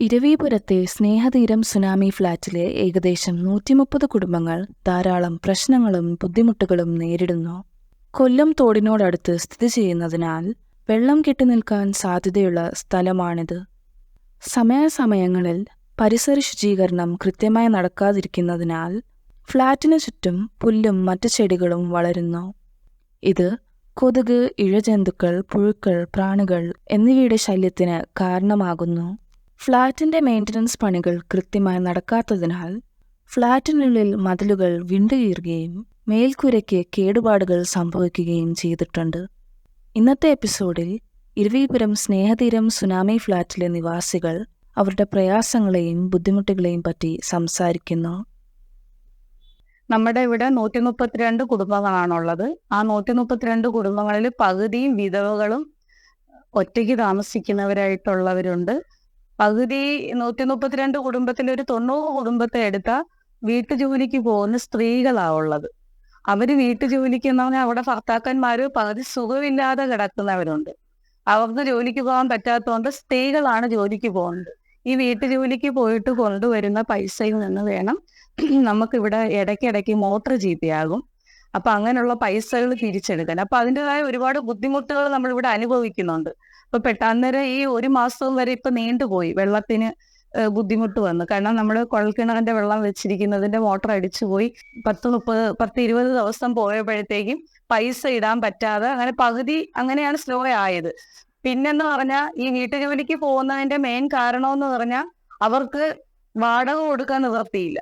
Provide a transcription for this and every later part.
ഇരവീപുരത്തെ സ്നേഹതീരം tsunami ഫ്ളാറ്റിലെ ഏകദേശം നൂറ്റിമുപ്പത് കുടുംബങ്ങൾ ധാരാളം പ്രശ്നങ്ങളും ബുദ്ധിമുട്ടുകളും നേരിടുന്നു. കൊല്ലം തോടിനോടടുത്ത് സ്ഥിതി ചെയ്യുന്നതിനാൽ വെള്ളം കെട്ടിനിൽക്കാൻ സാധ്യതയുള്ള സ്ഥലമാണിത്. സമയാസമയങ്ങളിൽ പരിസര ശുചീകരണം കൃത്യമായി നടക്കാതിരിക്കുന്നതിനാൽ ഫ്ളാറ്റിനു ചുറ്റും പുല്ലും മറ്റു ചെടികളും വളരുന്നു. ഇത് കൊതുക് ഇഴജന്തുക്കൾ പുഴുക്കൾ പ്രാണികൾ എന്നിവയുടെ ശല്യത്തിന് കാരണമാകുന്നു. ഫ്ളാറ്റിന്റെ മെയിന്റനൻസ് പണികൾ കൃത്യമായി നടക്കാത്തതിനാൽ ഫ്ളാറ്റിനുള്ളിൽ മതിലുകൾ വിണ്ടുകീറുകയും മേൽക്കൂരയ്ക്ക് കേടുപാടുകൾ സംഭവിക്കുകയും ചെയ്തിട്ടുണ്ട്. ഇന്നത്തെ എപ്പിസോഡിൽ ഇരുവീപുരം സ്നേഹതീരം സുനാമി ഫ്ളാറ്റിലെ നിവാസികൾ അവരുടെ പ്രയാസങ്ങളെയും ബുദ്ധിമുട്ടുകളെയും പറ്റി സംസാരിക്കുന്നു. നമ്മുടെ ഇവിടെ നൂറ്റി മുപ്പത്തിരണ്ട് കുടുംബങ്ങളാണുള്ളത്. ആ നൂറ്റി മുപ്പത്തിരണ്ട് കുടുംബങ്ങളിൽ പകുതിയും വിധവകളും ഒറ്റയ്ക്ക് താമസിക്കുന്നവരായിട്ടുള്ളവരുണ്ട്. പകുതി നൂറ്റി മുപ്പത്തിരണ്ട് കുടുംബത്തിന്റെ ഒരു തൊണ്ണൂറ് കുടുംബത്തെ എടുത്താൽ വീട്ടുജോലിക്ക് പോകുന്ന സ്ത്രീകളാ ഉള്ളത്. അവർ വീട്ടുജോലിക്ക് എന്ന് പറഞ്ഞാൽ അവിടെ ഭർത്താക്കന്മാര് പകുതി സുഖമില്ലാതെ കിടക്കുന്നവരുണ്ട്. അവർക്ക് ജോലിക്ക് പോകാൻ പറ്റാത്തതുകൊണ്ട് സ്ത്രീകളാണ് ജോലിക്ക് പോകുന്നത്. ഈ വീട്ടുജോലിക്ക് പോയിട്ട് കൊണ്ടുവരുന്ന പൈസയിൽ നിന്ന് വേണം നമുക്കിവിടെ ഇടയ്ക്കിടയ്ക്ക് മോട്ടർ ചീത്തയാകും അപ്പൊ അങ്ങനെയുള്ള പൈസകൾ തിരിച്ചെടുക്കാൻ. അപ്പൊ അതിന്റെതായ ഒരുപാട് ബുദ്ധിമുട്ടുകൾ നമ്മൾ ഇവിടെ അനുഭവിക്കുന്നുണ്ട്. അപ്പൊ പെട്ടെന്നേരം ഈ ഒരു മാസം വരെ ഇപ്പൊ നീണ്ടുപോയി. വെള്ളത്തിന് ബുദ്ധിമുട്ട് വന്നു. കാരണം നമ്മൾ കുഴൽക്കിണറിന്റെ വെള്ളം വെച്ചിരിക്കുന്നതിന്റെ മോട്ടർ അടിച്ചു പോയി. പത്ത് മുപ്പത് പത്ത് ഇരുപത് ദിവസം പോയപ്പോഴത്തേക്കും പൈസ ഇടാൻ പറ്റാതെ അങ്ങനെ പകുതി അങ്ങനെയാണ് സ്ലോ ആയത്. പിന്നെന്ന് പറഞ്ഞാൽ ഈ വീട്ടുജോലിക്ക് പോകുന്നതിന്റെ മെയിൻ കാരണം എന്ന് പറഞ്ഞാൽ അവർക്ക് വാടക കൊടുക്കാൻ നിവർത്തിയില്ല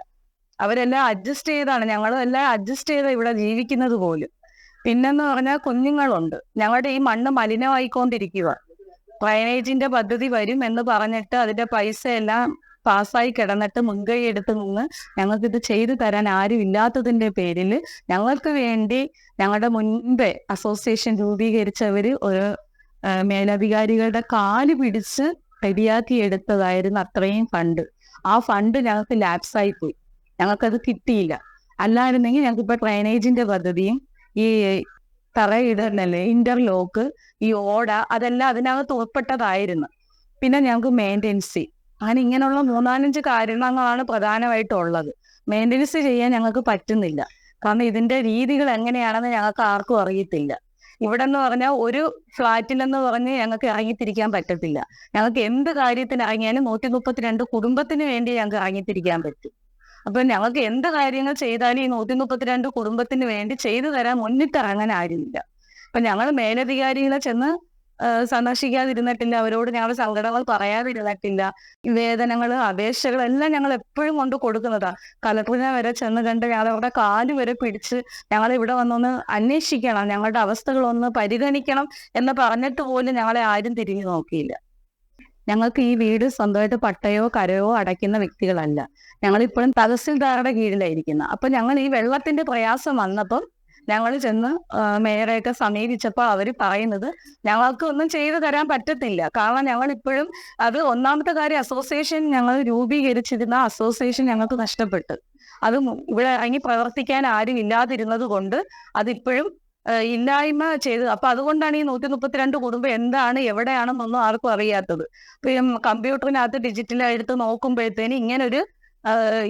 അവരെല്ലാം അഡ്ജസ്റ്റ് ചെയ്താണ്. ഞങ്ങളും എല്ലാം അഡ്ജസ്റ്റ് ചെയ്ത് ഇവിടെ ജീവിക്കുന്നത് പോലും. പിന്നെന്ന് പറഞ്ഞാൽ കുഞ്ഞുങ്ങളുണ്ട്. ഞങ്ങളുടെ ഈ മണ്ണ് മലിനമായിക്കൊണ്ടിരിക്കുക ഡ്രൈനേജിന്റെ പദ്ധതി വരും എന്ന് പറഞ്ഞിട്ട് അതിന്റെ പൈസ എല്ലാം പാസ്സായി കിടന്നിട്ട് മുൻകൈ എടുത്ത് നിന്ന് ഞങ്ങൾക്ക് ഇത് ചെയ്തു തരാൻ ആരും ഇല്ലാത്തതിന്റെ പേരിൽ ഞങ്ങൾക്ക് വേണ്ടി ഞങ്ങളുടെ മുൻപേ അസോസിയേഷൻ രൂപീകരിച്ചവർ ഒരു മേലധികാരികളുടെ കാൽ പിടിച്ച് റെഡിയാക്കി എടുത്തതായിരുന്നു അത്രയും ഫണ്ട്. ആ ഫണ്ട് ഞങ്ങൾക്ക് ലാപ്സായി പോയി. ഞങ്ങൾക്കത് കിട്ടിയില്ല. അല്ലായിരുന്നെങ്കിൽ ഞങ്ങൾക്ക് ഇപ്പൊ ഡ്രൈനേജിന്റെ പദ്ധതിയും ഈ തറയിടല്ലേ ഇന്റർലോക്ക് ഈ ഓട അതെല്ലാം അതിനകത്ത് ഉൾപ്പെട്ടതായിരുന്നു. പിന്നെ ഞങ്ങൾക്ക് മെയിന്റെനൻസി അങ്ങനെ ഇങ്ങനെയുള്ള മൂന്നാലഞ്ച് കാരണങ്ങളാണ് പ്രധാനമായിട്ടുള്ളത്. മെയിന്റെനൻസ് ചെയ്യാൻ ഞങ്ങൾക്ക് പറ്റുന്നില്ല. കാരണം ഇതിന്റെ രീതികൾ എങ്ങനെയാണെന്ന് ഞങ്ങൾക്ക് ആർക്കും അറിയത്തില്ല. ഇവിടെ എന്ന് പറഞ്ഞാൽ ഒരു ഫ്ലാറ്റിലെന്ന് പറഞ്ഞ് ഞങ്ങൾക്ക് ഇറങ്ങിത്തിരിക്കാൻ പറ്റത്തില്ല. ഞങ്ങൾക്ക് എന്ത് കാര്യത്തിന് ഇറങ്ങിയാലും നൂറ്റി മുപ്പത്തിരണ്ട് കുടുംബത്തിന് വേണ്ടി ഞങ്ങൾക്ക് ഇറങ്ങിത്തിരിക്കാൻ പറ്റും. അപ്പൊ ഞങ്ങൾക്ക് എന്ത് കാര്യങ്ങൾ ചെയ്താലും ഈ നൂറ്റി മുപ്പത്തിരണ്ട് കുടുംബത്തിന് വേണ്ടി ചെയ്തു തരാൻ മുന്നിട്ട് ഇറങ്ങാൻ ആരുമില്ല. അപ്പൊ ഞങ്ങൾ മേലധികാരികളെ ചെന്ന് സന്ദർശിക്കാതിരുന്നിട്ടില്ല. അവരോട് ഞങ്ങളുടെ സങ്കടങ്ങൾ പറയാതിരുന്നിട്ടില്ല. വേദനകൾ അപേക്ഷകൾ എല്ലാം ഞങ്ങൾ എപ്പോഴും കൊണ്ട് കൊടുക്കുന്നതാ. കലക്ടറിനെ വരെ ചെന്ന് കണ്ട് ഞങ്ങൾ അവരുടെ കാൽ വരെ പിടിച്ച് ഞങ്ങൾ ഇവിടെ വന്നൊന്ന് അന്വേഷിക്കണം. ഞങ്ങളുടെ അവസ്ഥകളൊന്ന് പരിഗണിക്കണം എന്ന് പറഞ്ഞിട്ട് പോലും ഞങ്ങളെ ആരും തിരിഞ്ഞു നോക്കിയില്ല. ഞങ്ങൾക്ക് ഈ വീട് സ്വന്തമായിട്ട് പട്ടയോ കരയോ അടയ്ക്കുന്ന വ്യക്തികളല്ല. ഞങ്ങൾ ഇപ്പോഴും തഹസിൽദാറുടെ കീഴിലായിരിക്കുന്നത് അപ്പൊ ഞങ്ങൾ ഈ വെള്ളത്തിന്റെ പ്രയാസം വന്നപ്പോൾ ഞങ്ങൾ ചെന്ന് മേയറെയൊക്കെ സമീപിച്ചപ്പോൾ അവർ പറയുന്നത് ഞങ്ങൾക്ക് ഒന്നും ചെയ്തു തരാൻ പറ്റത്തില്ല. കാരണം ഞങ്ങൾ ഇപ്പോഴും അത് ഒന്നാമത്തെ കാര്യം അസോസിയേഷൻ ഞങ്ങൾ രൂപീകരിച്ചിരുന്ന അസോസിയേഷൻ ഞങ്ങൾക്ക് നഷ്ടപ്പെട്ടു. അത് ഇവിടെ ഇറങ്ങി പ്രവർത്തിക്കാൻ ആരും ഇല്ലാതിരുന്നത് കൊണ്ട് അതിപ്പോഴും ഇല്ലായ്മ ചെയ്ത് അപ്പൊ അതുകൊണ്ടാണ് ഈ നൂറ്റി മുപ്പത്തിരണ്ട് കുടുംബം എന്താണ് എവിടെയാണെന്നൊന്നും ആർക്കും അറിയാത്തത്. ഇപ്പൊ കമ്പ്യൂട്ടറിനകത്ത് ഡിജിറ്റലായിട്ട് നോക്കുമ്പോഴത്തേന് ഇങ്ങനൊരു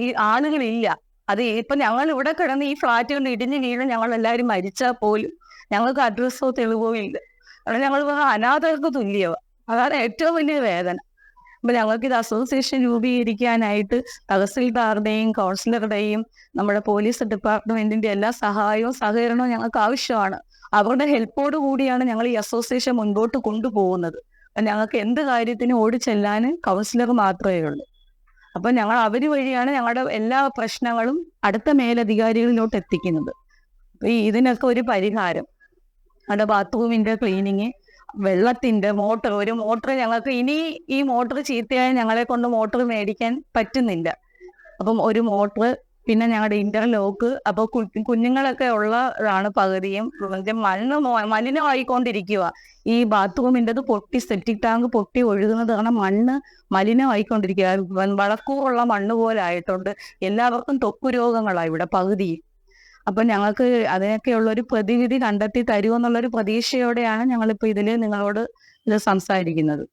ഈ ആളുകളില്ല. അത് ഇപ്പൊ ഞങ്ങൾ ഇവിടെ കിടന്ന് ഈ ഫ്ലാറ്റുകൾ ഇടിഞ്ഞു വീണ് ഞങ്ങൾ എല്ലാവരും മരിച്ചാൽ പോലും ഞങ്ങൾക്ക് അഡ്രസ്സോ തെളിവോ ഇല്ല. അവിടെ ഞങ്ങൾ അനാഥർക്ക് തുല്യവ. അതാണ് ഏറ്റവും വലിയ വേദന. അപ്പൊ ഞങ്ങൾക്ക് ഇത് അസോസിയേഷൻ രൂപീകരിക്കാനായിട്ട് തഹസിൽദാറുടെയും കൗൺസിലറുടെയും നമ്മുടെ പോലീസ് ഡിപ്പാർട്ട്മെന്റിന്റെ എല്ലാ സഹായവും സഹകരണവും ഞങ്ങൾക്ക് ആവശ്യമാണ്. അവരുടെ ഹെൽപ്പോട് കൂടിയാണ് ഞങ്ങൾ ഈ അസോസിയേഷൻ മുൻപോട്ട് കൊണ്ടുപോകുന്നത്. ഞങ്ങൾക്ക് എന്ത് കാര്യത്തിനും ഓടി ചെല്ലാൻ കൗൺസിലർ മാത്രമേ ഉള്ളൂ. അപ്പൊ ഞങ്ങൾ അവർ വഴിയാണ് ഞങ്ങളുടെ എല്ലാ പ്രശ്നങ്ങളും അടുത്ത മേലധികാരികളിലോട്ട് എത്തിക്കുന്നത്. അപ്പൊ ഇതിനൊക്കെ ഒരു പരിഹാരം. അവിടെ ബാത്റൂമിന്റെ ക്ലീനിങ് വെള്ളത്തിന്റെ മോട്ടർ ഒരു മോട്ടർ ഞങ്ങൾക്ക് ഇനി ഈ മോട്ടർ ചീത്തയായ ഞങ്ങളെ കൊണ്ട് മോട്ടർ മേടിക്കാൻ പറ്റുന്നില്ല. അപ്പം ഒരു മോട്ടർ പിന്നെ ഞങ്ങളുടെ ഇന്റർലോക്ക് അപ്പൊ കു- കുഞ്ഞുങ്ങളൊക്കെ ഉള്ളതാണ് പകുതിയും. മണ്ണ് മലിനമായിക്കൊണ്ടിരിക്കുക ഈ ബാത്റൂമിന്റെത് പൊട്ടി സെപ്റ്റിക് ടാങ്ക് പൊട്ടി ഒഴുകുന്നത് കാരണം മണ്ണ് മലിനമായിക്കൊണ്ടിരിക്കുക വളക്കൂറുള്ള മണ്ണ് പോലെ ആയിട്ടുണ്ട് എല്ലാവർക്കും തൊക്കു രോഗങ്ങളാണ് ഇവിടെ പകുതിയും. അപ്പൊ ഞങ്ങൾക്ക് അതിനൊക്കെയുള്ള ഒരു പ്രതിവിധി കണ്ടെത്തി തരുമെന്നുള്ളൊരു പ്രതീക്ഷയോടെയാണ് ഞങ്ങളിപ്പോ ഇതിൽ നിങ്ങളോട് ഇത് സംസാരിക്കുന്നത്.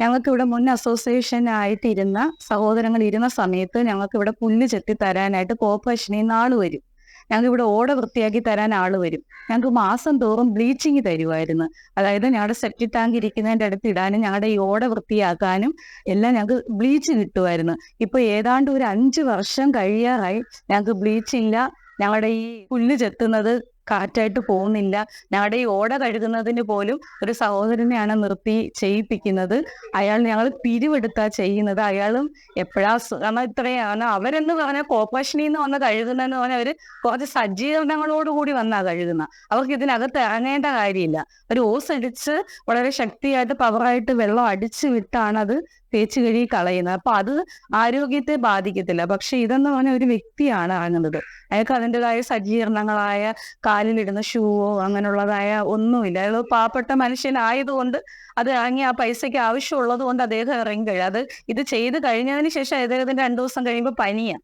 ഞങ്ങൾക്ക് ഇവിടെ മുൻ അസോസിയേഷൻ ആയിട്ട് ഇരുന്ന സഹോദരങ്ങൾ ഇരുന്ന സമയത്ത് ഞങ്ങൾക്ക് ഇവിടെ പുല്ല് ചെത്തി തരാനായിട്ട് കോർപ്പറേഷനിൽ നിന്ന് ആൾ വരും. ഞങ്ങൾക്ക് ഇവിടെ ഓട വൃത്തിയാക്കി തരാൻ ആൾ വരും. ഞങ്ങൾക്ക് മാസം തോറും ബ്ലീച്ചിങ് തരുമായിരുന്നു അതായത് ഞങ്ങളുടെ സെപ്റ്റി ടാങ്ക് ഇരിക്കുന്നതിന്റെ അടുത്ത് ഇടാനും ഞങ്ങളുടെ ഈ ഓട വൃത്തിയാക്കാനും എല്ലാം ഞങ്ങൾക്ക് ബ്ലീച്ച് കിട്ടുമായിരുന്നു ഇപ്പൊ ഏതാണ്ട് ഒരു അഞ്ച് വർഷം കഴിയാറായി ഞങ്ങൾക്ക് ബ്ലീച്ച് ഇല്ല ഞങ്ങളുടെ ഈ പുല്ല് ചെത്തുന്നത് കാറ്റായിട്ട് പോകുന്നില്ല. ഞങ്ങളുടെ ഈ ഓട കഴുകുന്നതിന് പോലും ഒരു സഹോദരനെയാണ് നിർത്തി ചെയ്യിപ്പിക്കുന്നത്. അയാൾ ഞങ്ങൾ പിരിവെടുത്താ ചെയ്യുന്നത്. അയാളും എപ്പോഴാ കാരണം ഇത്രയാണ്. അവരെന്ന് പറഞ്ഞാൽ കോർപ്പറേഷനിൽ നിന്ന് വന്ന് കഴുകുന്നതെന്ന് പറഞ്ഞാൽ അവർ കുറച്ച് സജ്ജീകരണങ്ങളോടുകൂടി വന്നാ കഴുകുന്ന. അവർക്ക് ഇതിനകത്ത് ഇറങ്ങേണ്ട കാര്യമില്ല. ഒരു ഓസ് അടിച്ച് വളരെ ശക്തിയായിട്ട് പവറായിട്ട് വെള്ളം അടിച്ചു വിട്ടാണ് അത് തേച്ച് കഴുകി കളയുന്നത് അപ്പൊ അത് ആരോഗ്യത്തെ ബാധിക്കത്തില്ല. പക്ഷെ ഇതെന്ന് പറഞ്ഞ ഒരു വ്യക്തിയാണ് ആകുന്നത്. അയാൾക്ക് അതിന്റെതായ സജ്ജീകരണങ്ങളായ കാലിലിടുന്ന ഷൂവോ അങ്ങനെയുള്ളതായ ഒന്നുമില്ല. അയാൾ പാവപ്പെട്ട മനുഷ്യനായതുകൊണ്ട് അത് ഇറങ്ങി ആ പൈസയ്ക്ക് ആവശ്യമുള്ളത് കൊണ്ട് അദ്ദേഹം ഇറങ്ങി കഴിയും അത് ഇത് ചെയ്ത് കഴിഞ്ഞതിന് ശേഷം അദ്ദേഹത്തിന് രണ്ടു ദിവസം കഴിയുമ്പോൾ പനിയാണ്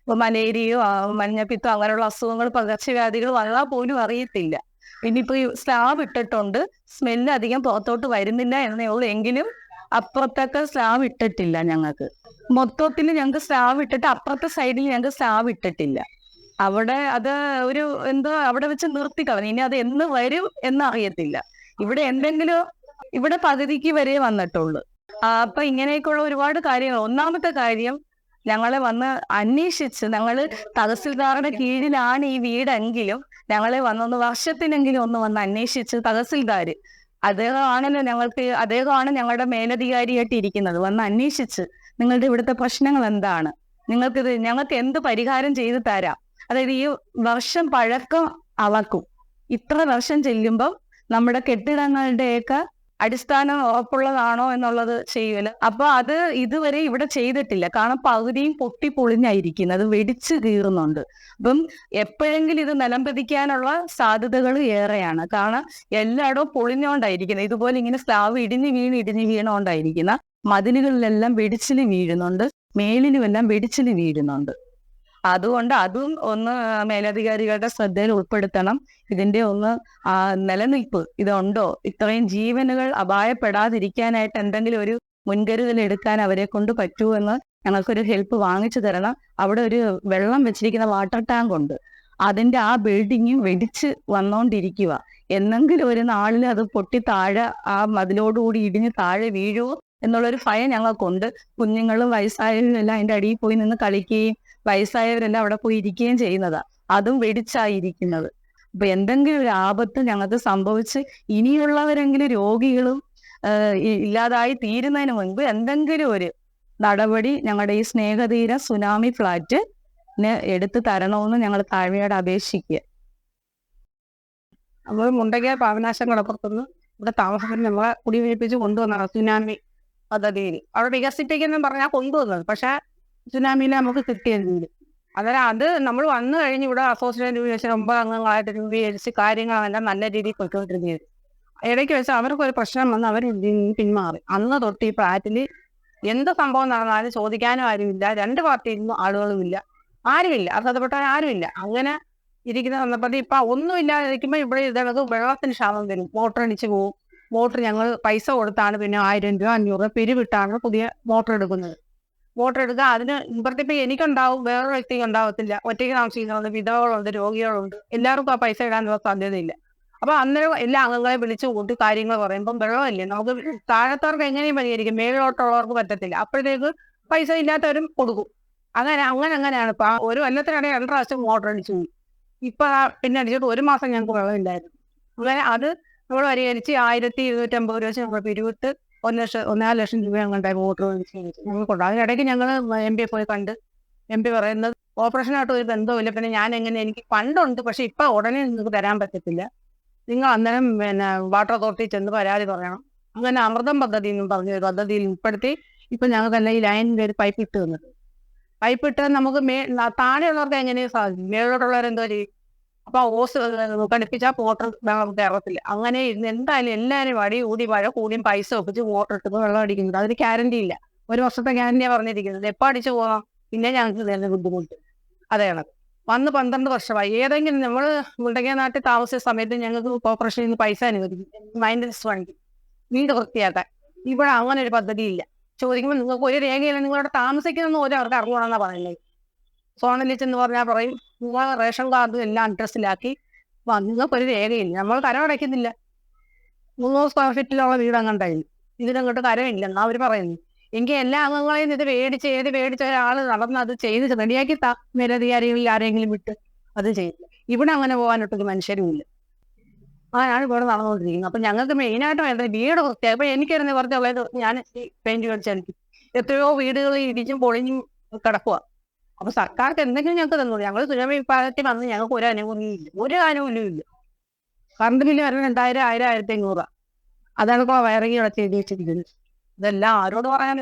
ഇപ്പൊ മലേരിയയോ ആ, മഞ്ഞപ്പിത്തോ അങ്ങനെയുള്ള അസുഖങ്ങൾ പകർച്ചവ്യാധികൾ വന്നാൽ പോലും അറിയത്തില്ല. പിന്നെ ഇപ്പൊ സ്ലാബ് ഇട്ടിട്ടുണ്ട്. സ്മെല്ല് അധികം പുറത്തോട്ട് വരുന്നില്ല എന്നേ ഉള്ളൂ. എങ്കിലും അപ്പുറത്തൊക്കെ സ്ലാവ് ഇട്ടിട്ടില്ല ഞങ്ങൾക്ക്. മൊത്തത്തിൽ ഞങ്ങൾക്ക് സ്ലാവ് ഇട്ടിട്ട് അപ്പുറത്തെ സൈഡിൽ ഞങ്ങൾക്ക് സ്ലാവ് ഇട്ടിട്ടില്ല. അവിടെ അത് ഒരു എന്തോ അവിടെ വെച്ച് നിർത്തി കളഞ്ഞു. ഇനി അത് എന്ന് വരും എന്നറിയത്തില്ല. ഇവിടെ എന്തെങ്കിലും ഇവിടെ പകുതിക്ക് വരെ വന്നിട്ടുള്ളൂ. അപ്പൊ ഇങ്ങനെയൊക്കെയുള്ള ഒരുപാട് കാര്യങ്ങൾ. ഒന്നാമത്തെ കാര്യം ഞങ്ങളെ വന്ന് അന്വേഷിച്ച് ഞങ്ങൾ തഹസിൽദാറുടെ കീഴിലാണ് ഈ വീടെങ്കിലും ഞങ്ങളെ വന്നൊന്ന് വർഷത്തിനെങ്കിലും ഒന്ന് വന്ന് അന്വേഷിച്ച് തഹസിൽദാര് അദ്ദേഹമാണല്ലോ ഞങ്ങൾക്ക് അദ്ദേഹമാണ് ഞങ്ങളുടെ മേലധികാരിയായിട്ട് ഇരിക്കുന്നത് വന്ന് അന്വേഷിച്ച് നിങ്ങളുടെ ഇവിടുത്തെ പ്രശ്നങ്ങൾ എന്താണ്? നിങ്ങൾക്കിത് ഞങ്ങൾക്ക് എന്ത് പരിഹാരം ചെയ്തു തരാം? അതായത് ഈ വർഷം പഴക്കം അളക്കും. ഇത്ര വർഷം ചെല്ലുമ്പം നമ്മുടെ കെട്ടിടങ്ങളുടെയൊക്കെ അടിസ്ഥാനം ഉറപ്പുള്ളതാണോ എന്നുള്ളത് ചെയ്യൽ അപ്പൊ അത് ഇതുവരെ ഇവിടെ ചെയ്തിട്ടില്ല. കാരണം പകുതിയും പൊട്ടി പൊളിഞ്ഞായിരിക്കുന്നത് വെടിച്ചു കീറുന്നുണ്ട്. അപ്പം എപ്പോഴെങ്കിലും ഇത് നിലംപതിക്കാനുള്ള സാധ്യതകൾ ഏറെയാണ്. കാരണം എല്ലായിടവും പൊളിഞ്ഞോണ്ടായിരിക്കുന്നത് ഇതുപോലെ ഇങ്ങനെ സ്ലാവ് ഇടിഞ്ഞു വീണ് ഇടിഞ്ഞു വീണോണ്ടായിരിക്കുന്ന മതിലുകളിലെല്ലാം വെടിച്ചിന് വീഴുന്നുണ്ട്. മേലിനുമെല്ലാം വെടിച്ചിന് വീഴുന്നുണ്ട്. അതുകൊണ്ട് അതും ഒന്ന് മേലധികാരികളുടെ ശ്രദ്ധയിൽ ഉൾപ്പെടുത്തണം. ഇതിന്റെ ഒന്ന് നിലനിൽപ്പ് ഇതുണ്ടോ? ഇത്രയും ജീവനുകൾ അപായപ്പെടാതിരിക്കാനായിട്ട് എന്തെങ്കിലും ഒരു മുൻകരുതൽ എടുക്കാൻ അവരെ കൊണ്ട് പറ്റൂ എന്ന് ഞങ്ങൾക്കൊരു ഹെൽപ്പ് വാങ്ങിച്ചു തരണം. അവിടെ ഒരു വെള്ളം വെച്ചിരിക്കുന്ന വാട്ടർ ടാങ്ക് ഉണ്ട്. അതിന്റെ ആ ബിൽഡിങ്ങും വെടിച്ച് വന്നോണ്ടിരിക്കുക. എന്നെങ്കിലും ഒരു നാളിൽ അത് പൊട്ടി താഴെ ആ മതിലോടുകൂടി ഇടിഞ്ഞ് താഴെ വീഴുമോ എന്നുള്ളൊരു ഭയം ഞങ്ങൾക്കുണ്ട്. കുഞ്ഞുങ്ങളും വയസ്സായവരും എല്ലാം അതിന്റെ അടിയിൽ പോയി നിന്ന് കളിക്കുകയും വയസ്സായവരെല്ലാം അവിടെ പോയി ഇരിക്കുകയും ചെയ്യുന്നതാ. അതും വെടിച്ചായിരിക്കുന്നത്. അപ്പൊ എന്തെങ്കിലും ഒരു ആപത്ത് ഞങ്ങൾക്ക് സംഭവിച്ച് ഇനിയുള്ളവരെങ്കിലും രോഗികളും ഇല്ലാതായി തീരുന്നതിന് മുൻപ് എന്തെങ്കിലും ഒരു നടപടി ഞങ്ങളുടെ ഈ സ്നേഹതീര സുനാമി ഫ്ലാറ്റ് എടുത്തു തരണമെന്ന് ഞങ്ങൾ താഴ്മയോട് അപേക്ഷിക്കുക. നമ്മൾ പാവനാശം പാവനാശങ്ങളപ്പുറത്തുനിന്ന് ഇവിടെ താമസത്തിന് നമ്മളെ കുടിവെപ്പിച്ച് കൊണ്ടുവന്നതാണ് സുനാമി പദ്ധതിയിൽ. അവിടെ വികസിപ്പിക്കുന്ന പറഞ്ഞാൽ കൊണ്ടുവന്നത്. പക്ഷെ സുനാമിയിൽ നമുക്ക് കിട്ടിയിരുന്നില്ല. അന്നേരം അത് നമ്മൾ വന്നു കഴിഞ്ഞ് ഇവിടെ അസോസിയേഷൻ രൂപീകരിച്ച ഒമ്പത് അംഗങ്ങളായിട്ട് രൂപീകരിച്ച് കാര്യങ്ങളെല്ലാം നല്ല രീതിയിൽ പൊയ്ക്കൊണ്ടിരുന്നത് ഇടയ്ക്ക് വെച്ച് അവർക്ക് ഒരു പ്രശ്നം വന്ന് അവർ പിന്മാറി. അന്ന് തൊട്ട് ഈ ഫ്ലാറ്റിൽ എന്ത് സംഭവം നടന്നാലും ചോദിക്കാനും ആരുമില്ല. രണ്ട് പാർട്ടിയിൽ നിന്നും ആളുകളുമില്ല. ആരുമില്ല. അർഹതപ്പെട്ട ആരുമില്ല. അങ്ങനെ ഇരിക്കുന്ന സന്ദർഭത്തിൽ ഇപ്പൊ ഒന്നുമില്ലാതെ ഇരിക്കുമ്പോൾ ഇവിടെ ഇതൊക്കെ വെള്ളത്തിന് ക്ഷാമം വരും. മോട്ടർ അടിച്ച് പോകും മോട്ടർ ഞങ്ങൾ പൈസ കൊടുത്താണ് പിന്നെ ആയിരം രൂപ അഞ്ഞൂറ് രൂപ പിരിവിട്ടാണ് പുതിയ മോട്ടർ എടുക്കുന്നത്. മോട്ടർ എടുക്കുക. അതിന് ഇപ്പുറത്തെ ഇപ്പൊ എനിക്കുണ്ടാവും വേറൊരു വ്യക്തിക്ക് ഉണ്ടാവത്തില്ല. ഒറ്റയ്ക്ക് താമസിക്കുന്നുണ്ട് വിധവകളുണ്ട് രോഗികളുണ്ട്. എല്ലാവർക്കും ആ പൈസ ഇടാനുള്ള സാധ്യതയില്ല. അപ്പൊ അന്നേരം എല്ലാ അംഗങ്ങളെ വിളിച്ചു കൂട്ടി കാര്യങ്ങൾ പറയുമ്പോൾ വെള്ളമല്ലേ? നമുക്ക് താഴത്തവർക്ക് എങ്ങനെയും പരിഹരിക്കും. മേളിലോട്ടുള്ളവർക്ക് പറ്റത്തില്ല. അപ്പോഴത്തേക്ക് പൈസ ഇല്ലാത്തവരും കൊടുക്കും. അങ്ങനെ അങ്ങനെ അങ്ങനെയാണ്. ഇപ്പൊ ഒരു കൊല്ലത്തിനിടെ രണ്ട് പ്രാവശ്യം മോട്ടർ അടിച്ചു ഇപ്പൊ പിന്നെ അടിച്ചിട്ട് ഒരു മാസം ഞങ്ങൾക്ക് വെള്ളമില്ലായിരുന്നു. അങ്ങനെ അത് നമ്മൾ പരിഹരിച്ച് ആയിരത്തി ഇരുന്നൂറ്റമ്പത് രൂപ വെച്ച് നമ്മൾ പിരിവിട്ട് ഒരു ലക്ഷം ഒന്നര ലക്ഷം രൂപ ഞങ്ങളുടെ വോട്ട് ഞങ്ങൾ കൊണ്ടു അതിനിടയ്ക്ക് ഞങ്ങൾ എം പി പോയി കണ്ട് എം പി പറയുന്നത് ഓപ്പറേഷനായിട്ട് ഒരു ബന്ധവുമില്ല പിന്നെ ഞാൻ എങ്ങനെ എനിക്ക് ഫണ്ടുണ്ട് പക്ഷെ ഇപ്പൊ ഉടനെ നിങ്ങൾക്ക് തരാൻ പറ്റത്തില്ല. നിങ്ങൾ അന്നേരം പിന്നെ വാട്ടർ അതോറിറ്റി ചെന്ന് പരാതി പറയണം. അങ്ങനെ അമൃതം പദ്ധതി എന്നും പറഞ്ഞ ഒരു പദ്ധതിയിൽ ഉൾപ്പെടുത്തി ഇപ്പൊ തന്നെ ഈ ലൈനിന്റെ ഒരു പൈപ്പ് ഇട്ട് തന്നത്. പൈപ്പ് ഇട്ട് നമുക്ക് മേ താഴെയുള്ളവർക്ക് എങ്ങനെയും സാധിക്കും? മേലോട്ടുള്ളവർ ചെയ്യും? അപ്പൊ ഓസ് കടുപ്പിച്ചാൽ മോട്ടർ വെള്ളം കയറത്തില്ല അങ്ങനെ എന്തായാലും എല്ലാവരും അടി കൂടി മഴ കൂടിയും പൈസ ഒപ്പിച്ച് മോട്ടർ ഇട്ടത് വെള്ളം അടിക്കുന്നത് അതിന് ഗ്യാരണ്ടി ഇല്ല. ഒരു വർഷത്തെ ഗ്യാരണ്ടിയാണ് പറഞ്ഞിരിക്കുന്നത്. എപ്പോൾ അടിച്ചു പോകാം പിന്നെ ഞങ്ങൾക്ക് തന്നെ ബുദ്ധിമുട്ട്. അതാണ് വന്ന് പന്ത്രണ്ട് വർഷമായി. ഏതെങ്കിലും നമ്മൾ മുണ്ടകേ നാട്ടിൽ താമസിച്ച സമയത്ത് ഞങ്ങൾക്ക് കോർപ്പറേഷനിൽ നിന്ന് പൈസ അനുവദിക്കും. മൈൻഡൻസ് വാങ്ങിക്കും വീട് വൃത്തിയാക്കാൻ. ഇവിടെ അങ്ങനെ ഒരു പദ്ധതി ഇല്ല ചോദിക്കുമ്പോൾ നിങ്ങൾക്ക് ഒരു രേഖയില്ല. നിങ്ങളവിടെ താമസിക്കുന്ന ഒരു അവർക്ക് അറിഞ്ഞോണെന്നാ പറയുന്നത്. സോണലിൽ എന്ന് പറഞ്ഞാൽ പറയും റേഷൻ കാർഡും എല്ലാം അഡ്രസ്സിലാക്കി നിങ്ങൾക്ക് ഒരു രേഖയില്ല. നമ്മൾ കരമടയ്ക്കുന്നില്ല മുന്നൂറ് സ്ക്വയർ ഫീറ്റിലുള്ള വീട് അങ്ങോട്ടായി ഇതിനങ്ങോട്ട് കരമില്ല. എന്നാ അവർ പറയുന്നു. എങ്കിൽ എല്ലാ അംഗങ്ങളെയും ഇത് മേടിച്ച് ഏത് മേടിച്ച ഒരാൾ നടന്ന് അത് ചെയ്ത് റെഡിയാക്കി താ. മേലധികാരികളിൽ ആരെങ്കിലും വിട്ട് അത് ചെയ്യില്ല ഇവിടെ അങ്ങനെ പോകാനൊട്ടൊരു മനുഷ്യരുമില്ല. അതാണ് ഇവിടെ നടന്നുകൊണ്ടിരിക്കുന്നത് അപ്പൊ ഞങ്ങൾക്ക് മെയിനായിട്ട് വേണ്ടത് വീട് വൃത്തിയായി ഇപ്പൊ എനിക്കായിരുന്നു കുറച്ചുള്ളത് ഞാൻ പെയിന്റ് മേടിച്ചെനിക്ക് എത്രയോ വീടുകൾ ഇടിച്ചും പൊളിഞ്ഞും കിടക്കുക അപ്പൊ സർക്കാർക്ക് എന്തെങ്കിലും ഞങ്ങൾക്ക് തന്നു ഞങ്ങൾ സുരക്ഷ വിഭാഗത്തിൽ വന്ന് ഞങ്ങൾക്ക് ഒരു അനുകൂല്യം ഇല്ല ഒരു ആനുകൂല്യവും ഇല്ല. കറണ്ട് ബില്ല് വരണം രണ്ടായിരം ആയിരം ആയിരത്തി അഞ്ഞൂറ്. അതാണ് ഇപ്പോൾ വയറിങ് ഇവിടെ വെച്ചിരിക്കുന്നത്. ഇതെല്ലാം ആരോട് പറയാൻ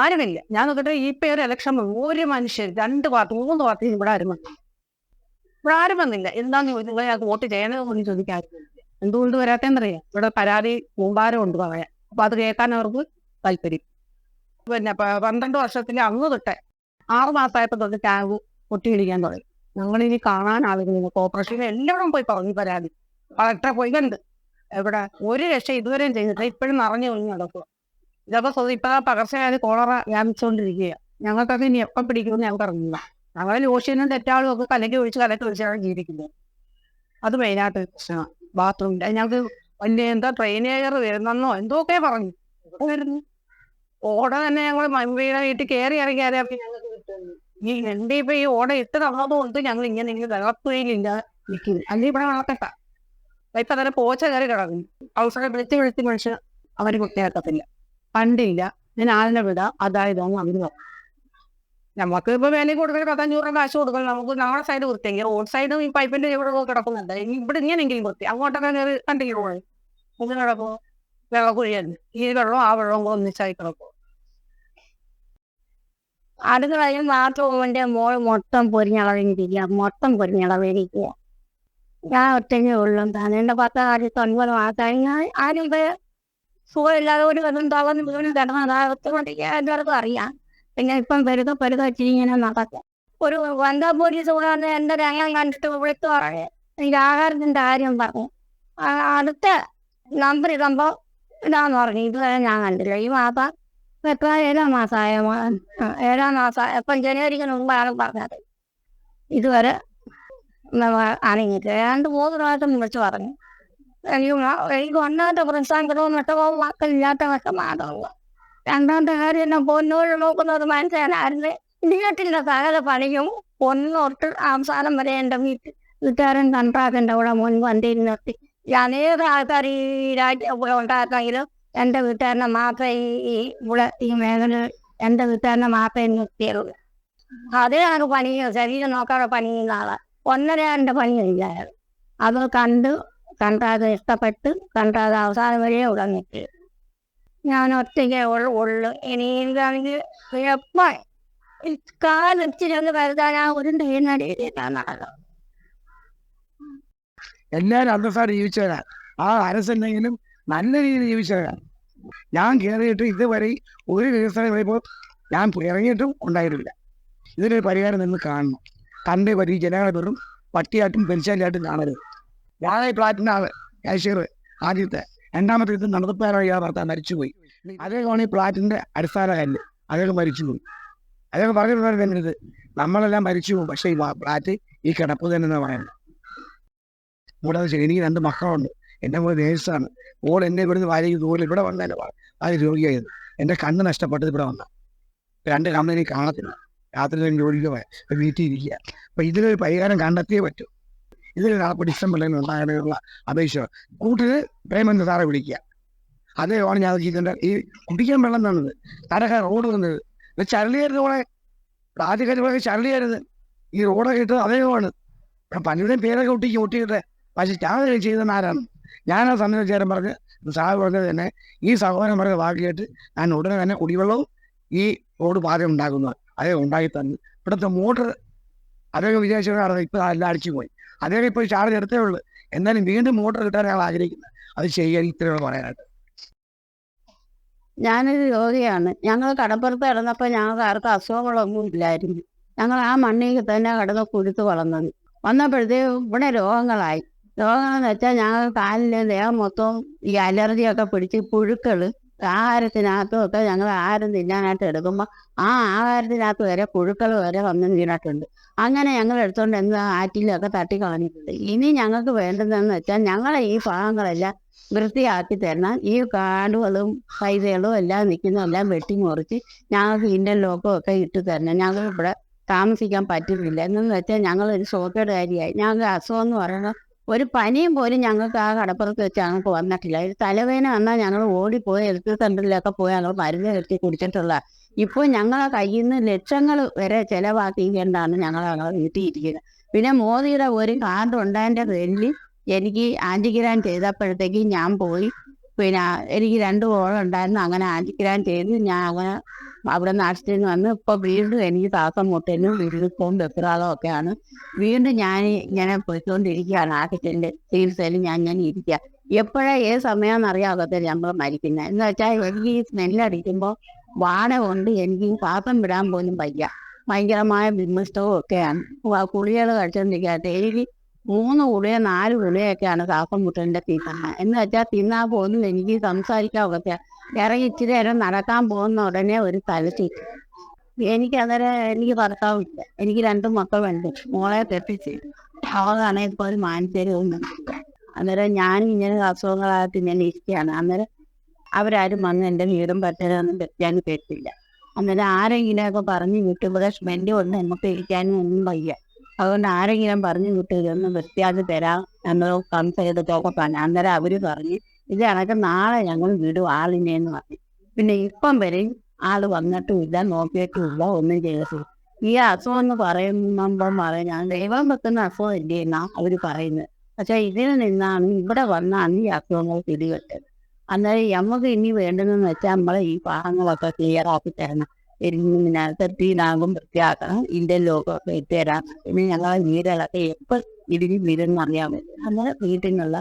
ആരുമില്ല ഞാൻ നോക്കട്ടെ ഈ പേര് ഇലക്ഷൻ ഒരു മനുഷ്യർ രണ്ട് പാർട്ടി മൂന്ന് പാർട്ടി ഇവിടെ ആരും വന്നു ഇവിടെ ആരും വന്നില്ല. എന്താന്ന് ചോദിച്ചു ഞങ്ങൾക്ക് വോട്ട് ചെയ്യണമെന്ന് ചോദിക്കാൻ എന്തുകൊണ്ട് വരാത്തെന്നറിയാം ഇവിടെ പരാതി കൂമ്പാരം ഉണ്ട് പറയാൻ. അപ്പൊ അത് കേൾക്കാൻ അവർക്ക് താല്പര്യം. പിന്നെ പന്ത്രണ്ട് വർഷത്തിന്റെ അങ്ങ് തൊട്ടേ ആറ് മാസമായപ്പോ തൊട്ട് ടാങ്ക് പൊട്ടിയിടിക്കാൻ തുടങ്ങി. ഞങ്ങൾ ഇനി കാണാൻ ആളുകളില്ല കോർപ്പറേഷനിൽ എല്ലാവരും പോയി പറഞ്ഞു പരാതി. കളക്ടറെ പോയി കണ്ട്. എവിടെ? ഒരു രക്ഷ ഇതുവരെയും ചെയ്തിട്ട് ഇപ്പോഴും നിറഞ്ഞു ഒഴിഞ്ഞു നടക്കുക ഇതപ്പോ സ്വ- ഇപ്പൊ പകർച്ചയായത് കോളറ വ്യാപിച്ചുകൊണ്ടിരിക്കുക ഞങ്ങൾക്കൊക്കെ ഇനി എപ്പം പിടിക്കുമെന്ന് ഞങ്ങൾക്ക് അറിഞ്ഞില്ല ഞങ്ങളെ ലോഷ്യനും തെറ്റാളും ഒക്കെ കലക്കി ഒഴിച്ച് കലക്കി ഒഴിച്ചാണ് ജീവിക്കുന്നത്. അത് മെയിനായിട്ട് പ്രശ്നമാണ് ബാത്റൂമിന്റെ ഞങ്ങൾക്ക് വലിയ എന്താ ട്രെയിനേജർ വരുന്നെന്നോ എന്തൊക്കെ പറഞ്ഞു. ഓടെ തന്നെ ഞങ്ങൾ മമ്മിയുടെ വീട്ടിൽ കയറി ഇറങ്ങിയാലേ കിട്ടുന്നു ഈ എന്റെ ഇപ്പൊ ഈ ഓട ഇട്ട് തന്നതുകൊണ്ട് ഞങ്ങൾ ഇങ്ങനെ ഇങ്ങനെ വെള്ളത്തുകയിലില്ല നിൽക്കുന്നു അല്ലെങ്കിൽ ഇവിടെ വളർത്തട്ട ഇപ്പൊ തന്നെ പോച്ച കയറി കിടക്കുന്നു. അവസരം വിളിച്ച് വിളിച്ച് മനുഷ്യൻ അവർ കുട്ടിയാക്കത്തില്ല പണ്ടില്ല ഞാൻ ആളിനെ വിടാം. അതായത് അവർ പറഞ്ഞു നമുക്ക് ഇപ്പൊ വില കൊടുക്കൽ പത്തഞ്ഞൂറ് രൂപ കാശ് കൊടുക്കണം. നമുക്ക് നമ്മുടെ സൈഡ് വൃത്തിയെങ്കിൽ റോഡ് സൈഡും ഈ പൈപ്പിന്റെ ഇവിടെ കിടക്കുന്നുണ്ട്. ഇവിടെ ഇങ്ങനെയെങ്കിലും വൃത്തി. അങ്ങോട്ടൊക്കെ കയറി കണ്ടെങ്കിൽ പോയി അങ്ങനെ കിടക്കുമോ വെള്ളം കുഴിയാണ് ഈ വെള്ളം ആ വെള്ളം ഒന്നിച്ചായി കിടക്കും അടുക്കളയിൽ ബാത്റൂമിന്റെ മോൾ മൊത്തം പൊരിഞ്ഞളവിരിക്കുക മൊത്തം പൊരിഞ്ഞളവിരിക്കുക ഞാൻ ഒറ്റയ്ക്കേ ഉള്ളു എന്റെ പത്ത് ആയിരത്തി ഒൻപത് മാസമായി ഞാൻ ആരും സുഖമില്ലാതെ ഒരു കഥം തളർന്ന് വീണ് കിടന്നത്. ഒത്തുകൊണ്ടിരിക്കുക എല്ലാവർക്കും അറിയാം. പിന്നെ ഇപ്പം പെരുതോ പെരുതോ ഇങ്ങനെ നടക്കാം. ഒരു വനിതാ പോലീസ് വന്ന് എന്റെ രംഗം കണ്ടിട്ട് വിളിച്ചു പറഞ്ഞു എനിക്ക് ആഹാരത്തിന്റെ കാര്യം പറഞ്ഞു. അടുത്ത നമ്പർ ഇടുമ്പോൾ ഇതാന്ന് പറഞ്ഞു. ഇതുവരെ ഞാൻ കണ്ടില്ല. ഈ മാസം എത്ര ഏഴാം മാസമായ ഏഴാം മാസം എപ്പം ജനുവരിക്ക് മുമ്പാണ് പറഞ്ഞത്. ഇതുവരെ അനങ്ങിയിട്ട് ഏതാണ്ട് മൂന്ന് പ്രാവശ്യം വിളിച്ചു പറഞ്ഞു. എനിക്ക് എനിക്ക് ഒന്നാമത്തെ പ്രശ്നം മറ്റോ മക്കളില്ലാത്ത വിഷമാണുള്ളൂ രണ്ടാമത്തെ കാര്യം എന്നെ പൊന്നോട് നോക്കുന്ന ഒരു മനുഷ്യനായിരുന്നു വീട്ടിലെ സകല പണിയും ഒന്നൊട്ട് അവസാനം വരെ എന്റെ വീട്ടിൽ വീട്ടുകാരൻ കൺട്രാക്ടറിന്റെ കൂടെ മുൻപന്തിയിൽ നിർത്തി. ഏത് ആൾക്കാർ ഈ രാജ്യം ഉണ്ടായിരുന്നെങ്കിലും എന്റെ വീട്ടുകാരനെ മാത്രമേ ഈ ഈ ഇവിടെ ഈ മേഖല എന്റെ വീട്ടുകാരനെ മാത്രമേ നിർത്തിയുള്ളൂ. അതിനാണ് പണി ശരീരം നോക്കാതെ പണി ചെയ്യുന്ന ആളാ. ഒന്നര എന്റെ പണി കഴിഞ്ഞായിരുന്നു അത് കണ്ട് കണ്ടാത് ഇഷ്ടപ്പെട്ട് കണ്ടാത് അവസാനം വരെ നിൽക്കി. ഞാൻ ഒറ്റയ്ക്ക് ഉള്ളു ഇനി എനിക്കാണെങ്കിൽ എപ്പോൾ കാലിച്ചിരുന്ന് കരുതാൻ ആ ഒരു എന്നാലും നടക്കുന്നത് എല്ലാവരും ജീവിച്ചു ജീവിച്ചവരാ. ആ അരസെന്നെങ്കിലും നല്ല രീതിയിൽ ജീവിച്ചവരാണ് ഞാൻ കയറിയിട്ട് ഇതുവരെ ഒരു ദിവസം കഴിയുമ്പോൾ ഞാൻ ഇറങ്ങിയിട്ടും ഉണ്ടായിട്ടില്ല. ഇതിനൊരു പരിഹാരം നിന്ന് കാണണം. തന്റെ വരി ജനങ്ങളെ വെറും പട്ടിയായിട്ടും പെരിച്ചാലിയായിട്ടും കാണരുത്. ഞാൻ പ്ലാറ്റിനാണ് കാഷ്യർ ആദ്യത്തെ രണ്ടാമത്തെ ഇത് നടത്തിപ്പാരായ ആ ഭർത്താവ് മരിച്ചുപോയി. അദ്ദേഹമാണ് ഈ പ്ലാറ്റിന്റെ അടിസ്ഥാന കല്ല്. അദ്ദേഹം മരിച്ചുപോയി. അദ്ദേഹം പറഞ്ഞിട്ടുണ്ടായിരുന്നു എന്റെ അടുത്ത് നമ്മളെല്ലാം മരിച്ചു പോകും പക്ഷേ ഈ പ്ലാറ്റ് ഈ കിടപ്പ് തന്നെ എന്ന് പറയുന്നത്. കൂടാതെ ശരി, എനിക്ക് രണ്ട് മക്കളുണ്ട്. എന്റെ മോൾ നേഴ്സാണ്. ഓൾ എന്നെ ഇവിടുന്ന് വാരിക്ക് ദൂരം ഇവിടെ വന്നതിന്റെ ആ രോഗിയായത് എന്റെ കണ്ണ് നഷ്ടപ്പെട്ടത് ഇവിടെ വന്ന. രണ്ട് കമ്പനി കാണത്തില്ല. രാത്രി ജോലിക്ക് പോയാൽ വീട്ടിൽ ഇരിക്കുക അപ്പം ഇതിലൊരു പരിഹാരം കണ്ടെത്തിയേ പറ്റൂ. ഇതിലൊരാൾ ഡിസംബറിൽ ഉണ്ടാകാനുള്ള അപേക്ഷ. കൂട്ടിന് പ്രേമെന്ന് സാറെ വിളിക്കുക അതേമാണ് ഞാൻ ചെയ്തിട്ടുണ്ട് ഈ കുടിക്കാൻ വെള്ളം തന്നത്. തരക റോഡ് വന്നത് ഇത് ചരളിയായിരുന്നു ഓളെ ആദ്യകാലം ചരളിയായിരുന്നു. ഈ റോഡൊക്കെ ഇട്ടത് അതേമാണ് പലരുടെയും പേരൊക്കെ ഒട്ടിക്കും ഒട്ടിയിട്ട് പക്ഷെ ഞാൻ ചെയ്തെന്ന് ആരാണ്? ഞാൻ ആ സമയത്ത് ചേരൻ പറഞ്ഞ് സാഹ് പറഞ്ഞത് തന്നെ ഈ സഹോദരൻ പറഞ്ഞ വാക്കിയിട്ട് ഞാൻ ഉടനെ തന്നെ കുടിവെള്ളവും ഈ റോഡ് പാത ഉണ്ടാക്കുന്നത് അതേ ഉണ്ടാക്കി തന്നു. ഇവിടുത്തെ മോട്ടർ അദ്ദേഹം വിചാരിച്ചാണ് ഇപ്പം എല്ലാം അടിച്ചു പോയി. അദ്ദേഹം ഇപ്പോൾ ചാർജ് എടുത്തേ ഉള്ളൂ. എന്നാലും വീണ്ടും മോട്ടർ കിട്ടാൻ ഞങ്ങൾ ആഗ്രഹിക്കുന്നത് അത് ചെയ്യാൻ ഇത്രയുള്ള പറയാനായിട്ട്. ഞാനൊരു രോഗിയാണ്. ഞങ്ങൾ കടപ്പുറത്ത് കിടന്നപ്പോൾ ഞങ്ങൾക്ക് ആർക്കും അസുഖങ്ങളൊന്നും ഇല്ലായിരുന്നു. ഞങ്ങൾ ആ മണ്ണിൽ തന്നെ കിടന്ന് കുരുത്ത് വളർന്നത്. വന്നപ്പോഴത്തേ ഇവിടെ രോഗങ്ങളായി. രോഗങ്ങളെന്ന് വെച്ചാൽ ഞങ്ങൾ കാലിൽ ദേഹം മൊത്തവും ഈ അലർജിയൊക്കെ പിടിച്ച് പുഴുക്കൾ ആഹാരത്തിനകത്തും ഒക്കെ ഞങ്ങൾ ആഹാരം തിന്നാനായിട്ട് എടുക്കുമ്പോൾ ആ ആഹാരത്തിനകത്ത് വരെ പുഴുക്കൾ വരെ വന്ന് വീണിട്ടുണ്ട്. അങ്ങനെ ഞങ്ങൾ എടുത്തോണ്ട് എന്ത് ആറ്റിലൊക്കെ തട്ടി കളഞ്ഞിട്ടുണ്ട്. ഇനി ഞങ്ങൾക്ക് വേണ്ടതെന്ന് വെച്ചാൽ ഞങ്ങളെ ഈ ഭാഗങ്ങളെല്ലാം വൃത്തിയാക്കി തരണം. ഈ കാടുകളും പൈതകളും എല്ലാം നിൽക്കുന്നതെല്ലാം വെട്ടി മുറിച്ച് ഞങ്ങൾക്ക് ഇന്ത്യൻ ലോക്കും ഒക്കെ ഇട്ട് തരണം. ഞങ്ങൾ ഇവിടെ താമസിക്കാൻ പറ്റുന്നില്ല. എന്നു വെച്ചാൽ ഞങ്ങൾ ഒരു സോക്കേടുകാരിയായി. ഞങ്ങൾക്ക് അസുഖം എന്ന് പറയുന്നത് ഒരു പനിയും പോലും ഞങ്ങൾക്ക് ആ കടപ്പുറത്ത് വെച്ച് ഞങ്ങൾക്ക് വന്നിട്ടില്ല. ഒരു തലവേദന വന്നാൽ ഞങ്ങൾ ഓടിപ്പോയി ഹെൽത്ത് സെന്ററിലൊക്കെ പോയി ഞങ്ങൾ മരുന്ന് കെട്ടി കുടിച്ചിട്ടുള്ള. ഇപ്പോൾ ഞങ്ങളെ കയ്യിൽ നിന്ന് ലക്ഷങ്ങൾ വരെ ചിലവാക്കിക്കൊണ്ടാണ് ഞങ്ങൾ ഞങ്ങളെ വീട്ടിൽ ഇരിക്കുന്നത് പിന്നെ മോദിയുടെ ഒരു കാർഡ് ഉണ്ടായതിന്റെ പേരിൽ എനിക്ക് ആന്റിഗ്രാൻ ചെയ്തപ്പോഴത്തേക്ക് ഞാൻ പോയി. പിന്നെ എനിക്ക് രണ്ട് ഓളം ഉണ്ടായിരുന്നു അങ്ങനെ ആന്റിഗ്രാൻ ചെയ്ത് ഞാൻ അങ്ങനെ അവിടെ ആശുപത്രിയിൽ നിന്ന് വന്ന് ഇപ്പൊ വീണ്ടും എനിക്ക് താസം മുട്ടനും വിഴുപ്പും വെപ്രാളവും ഒക്കെയാണ് വീണ്ടും ഞാൻ ഇങ്ങനെ പോയിക്കൊണ്ടിരിക്കുകയാണ്. ആശുപത്രിന്റെ ചികിത്സയിൽ ഞാൻ ഇങ്ങനെ ഇരിക്കുക. എപ്പോഴാ ഏത് സമയമാണെന്ന് അറിയാകത്തില്ല നമ്മൾ മരിക്കുന്നത് എന്ന് വെച്ചാൽ എനിക്ക് ഈ സ്മെല്ലടിക്കുമ്പോൾ വാണ കൊണ്ട് എനിക്ക് ശ്വാസം വിടാൻ പോലും വയ്യ. ഭയങ്കരമായ വിമിഷ്ടവും ഒക്കെയാണ്. കുളികൾ കഴിച്ചോണ്ടിരിക്കുക ഡെയിലി മൂന്ന് ഗുളിക നാല് ഗുളികയൊക്കെയാണ് ശ്വാസം മുട്ടലിന്റെ തിന്നുന്നത് എന്ന് വെച്ചാൽ തിന്നാൻ പോകുന്നു എനിക്ക് സംസാരിക്കാൻ ഒക്കെ ഇറങ്ങി ഇച്ചിരി നേരം നടക്കാൻ പോകുന്ന ഉടനെ ഒരു തലചീറ്റ് എനിക്ക് അന്നേരം എനിക്ക് ഭർത്താവില്ല എനിക്ക് രണ്ട് മക്കളുണ്ട്. മോളെ തെറ്റിച്ച് അവളാണ് ഇപ്പോൾ ഒരു മാനസികവും അന്നേരം ഞാനും ഇങ്ങനെ അസുഖങ്ങളായിട്ട് തിന്നെ ഇരിക്കുകയാണ്. അന്നേരം അവരാരും വന്ന് എന്റെ വീടും പറ്റരുതെന്നും ഞാൻ പറ്റില്ല. അന്നേരം ആരെങ്കിലുമൊക്കെ പറഞ്ഞു വിട്ട് ഇവിടെ ഒന്നും നമുക്ക് ഇരിക്കാനും ഒന്നും വയ്യ. അതുകൊണ്ട് ആരെങ്കിലും പറഞ്ഞു വിട്ട് ഇതൊന്ന് വൃത്തിയാക്കി തരാം എന്ന് സംശയത്തൊക്കെ പറഞ്ഞു അന്നേരം അവർ പറഞ്ഞു ഇത് കണക്ക് നാളെ ഞങ്ങൾ വിടും ആളിനെ എന്ന് പറഞ്ഞു. പിന്നെ ഇപ്പം വരെയും ആൾ വന്നിട്ടും ഇല്ല നോക്കിയിട്ടും ഇല്ല ഒന്നും ചെയ്തിട്ടില്ല. ഈ അസുഖം എന്ന് പറയുമ്പം പറയും ഞാൻ ദൈവം വെക്കുന്ന അസുഖം ഇല്ലേ എന്നാ അവർ പറയുന്നത്. പക്ഷെ ഇതിൽ നിന്നാണ് ഇവിടെ വന്നാണ് ഈ അസുഖങ്ങൾ പിടിപെട്ടത്. അന്നേരം നമുക്ക് ഇനി വേണ്ടതെന്ന് വെച്ചാൽ നമ്മളെ ഈ പാഠങ്ങളൊക്കെ ക്ലിയർ ആക്കി തരണം. തെറ്റീനാകും വൃത്തിയാക്കണം. ഇന്ത്യൻ ലോകം എത്തിയരാം പിന്നെ ഞങ്ങളെ വീടുകളൊക്കെ എപ്പോൾ ഇടിഞ്ഞ് വീടെന്ന് അറിയാൻ പറ്റും അങ്ങനെ വീട്ടിനുള്ള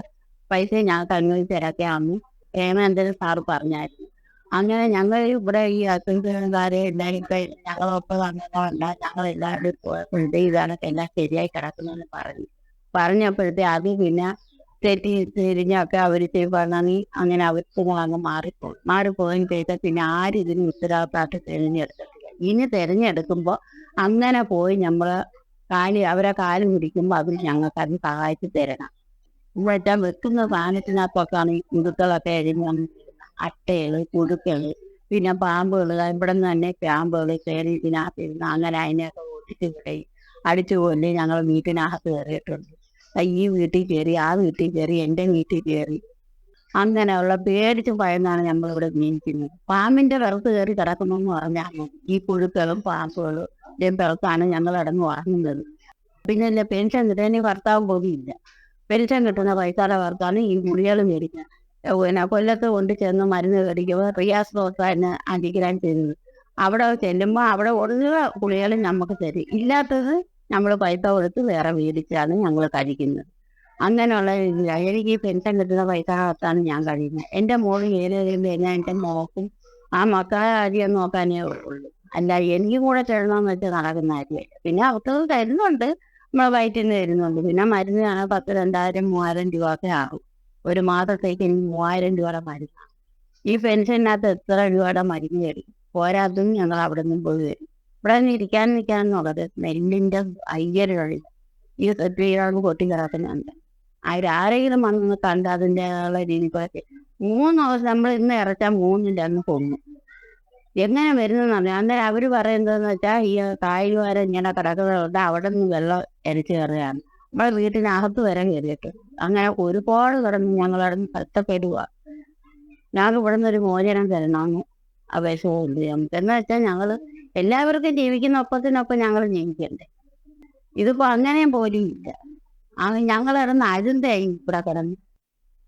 പൈസ ഞങ്ങൾക്ക് അനുവദിച്ച് തരാത്തെയാണെന്ന് ഹേമേന്ദ്രൻ സാറ് പറഞ്ഞായിരുന്നു. അങ്ങനെ ഞങ്ങൾ ഇവിടെ ഈ അസുഖക്കാരെ എല്ലാവരും ഞങ്ങളൊപ്പം വന്നതുകൊണ്ട് ഞങ്ങൾ എല്ലാവരും ഇതാണ് എല്ലാം ശരിയായി കിടക്കുന്നതെന്ന് പറഞ്ഞു. പറഞ്ഞപ്പോഴത്തെ അത് പിന്നെ തെറ്റി തിരിഞ്ഞൊക്കെ അവർ പറഞ്ഞാൽ അങ്ങനെ അവർക്ക് അങ്ങ് മാറിപ്പോയി. മാറിപ്പോയി ചെയ്താൽ പിന്നെ ആരും ഇതിന് ഉത്തരവാദിത്തമായിട്ട് തിരഞ്ഞെടുത്തിട്ടില്ല ഇനി തിരഞ്ഞെടുക്കുമ്പോൾ അങ്ങനെ പോയി നമ്മൾ കാൽ അവരെ കാൽ പിടിക്കുമ്പോൾ അവർ ഞങ്ങൾക്ക് അത് സഹായിച്ച് തരണം. ഇവിടെ വെക്കുന്ന സാധനത്തിനകത്തൊക്കെയാണ് ഈ കുരുക്കളൊക്കെ എഴുതി അട്ടകൾ കുടുക്കൾ പിന്നെ പാമ്പുകൾ ഇവിടെ നിന്ന് തന്നെ പാമ്പുകൾ കയറി ഇതിനകത്ത് ഇരുന്ന് അങ്ങനെ അതിനെയൊക്കെ ഒട്ടിച്ച് വിടയും. അടിച്ചു കൊല്ലി ഞങ്ങൾ വീട്ടിനകത്ത് കയറിയിട്ടുണ്ട്. ഈ വീട്ടിൽ കയറി ആ വീട്ടിൽ കയറി എന്റെ വീട്ടിൽ കയറി. അങ്ങനെയുള്ള പേടിച്ച് ഭയന്നാണ് നമ്മൾ ഇവിടെ ജീവിക്കുന്നത്. പാമ്പിന്റെ വിറത്ത് കയറി കിടക്കണമെന്ന് പറഞ്ഞാൽ. ഈ പുഴുക്കളും പാമ്പുകളും ഇതേം പിറത്താണ് ഞങ്ങൾ അടങ്ങി ഉറങ്ങുന്നത്. പിന്നെ ഇല്ല പെൻഷൻ കിട്ടാൻ ഭർത്താവ് പോകിയില്ല പെൻഷൻ കിട്ടുന്ന പൈസയുടെ ഭർത്താവാണ് ഈ ഗുളികൾ മേടിക്കുന്നത് ഏ, പിന്നെ കൊല്ലത്ത് കൊണ്ട് ചെന്ന് മരുന്ന് മേടിക്കുമ്പോൾ റിയാസ് ദോസാണ് ആന്റിഗ്രാം ചെയ്തത് അവിടെ ചെല്ലുമ്പോൾ അവിടെ ഉള്ള കുളികളും നമുക്ക് തരും. ഇല്ലാത്തത് നമ്മൾ പൈസ കൊടുത്ത് വേറെ മേടിച്ചാണ് ഞങ്ങൾ കഴിക്കുന്നത്. അങ്ങനെയുള്ള എനിക്ക് ഈ പെൻഷൻ കിട്ടുന്ന പൈസ കാത്താണ് ഞാൻ കഴിയുന്നത് എന്റെ മോൾ ഏത് കഴിയുമ്പോൾ ഞാൻ എന്റെ മോക്കും ആ മക്കളെ കാര്യം നോക്കാനേ ഉള്ളൂ. അല്ല എനിക്ക് കൂടെ തരണമെന്ന് വെച്ച് നടക്കുന്ന കാര്യമില്ല. പിന്നെ അവർക്ക് തരുന്നുണ്ട്. നമ്മളെ വയറ്റിൽ നിന്ന് തരുന്നുണ്ട്. പിന്നെ മരുന്നിനാണ് പത്ത് രണ്ടായിരം മൂവായിരം രൂപ ഒക്കെ ആകും ഒരു മാസത്തേക്ക് എനിക്ക് മൂവായിരം രൂപയുടെ മരുന്നാണ് ഈ പെൻഷനകത്ത് എത്ര രൂപയുടെ മരുന്ന് തരും? പോരാതും ഞങ്ങൾ അവിടെ നിന്ന് പോയി വരും ഇവിടെ തന്നെ ഇരിക്കാൻ നിൽക്കാൻ നോക്കത് അയ്യരുകളിൽ അയ്യര ഈ സെറ്റിയാണ് പൊട്ടി കിടക്കുന്നുണ്ട് അവരാരെങ്കിലും വന്ന് കണ്ട് അതിന്റെ രീതിക്കൊക്കെ മൂന്ന് ദിവസം നമ്മൾ ഇന്ന് ഇറച്ചാൽ മൂന്നിന്റെ അന്ന് കൊന്നു. എങ്ങനെ വരുന്നതെന്ന് പറഞ്ഞാൽ അന്നേരം അവർ പറയുന്നതെന്ന് വെച്ചാൽ ഈ കായലുകാരൻ ഇങ്ങനെ കിടക്കുന്നതുകൊണ്ട് അവിടെ നിന്ന് വെള്ളം എരിച്ചു കയറുകയാണ്. നമ്മുടെ വീട്ടിനകത്ത് വരെ കയറിയിട്ട്. അങ്ങനെ ഒരുപാട് കിടന്ന് ഞങ്ങളവിടെ നിന്ന് കഷ്ടപ്പെടുക ഞങ്ങൾക്ക് ഇവിടെ നിന്നൊരു മോചനം തരണമെന്ന് അപേക്ഷ അപേക്ഷയുണ്ട് നമുക്ക് എന്ന് വെച്ചാൽ ഞങ്ങൾ എല്ലാവർക്കും ജീവിക്കുന്ന ഒപ്പത്തിനൊപ്പം ഞങ്ങൾ ജീവിക്കണ്ടേ? ഇതിപ്പോ അങ്ങനെ പോലും ഇല്ല. ഞങ്ങൾ ഇറന്ന് അരുന്തേ ഇവിടെ കിടന്ന്.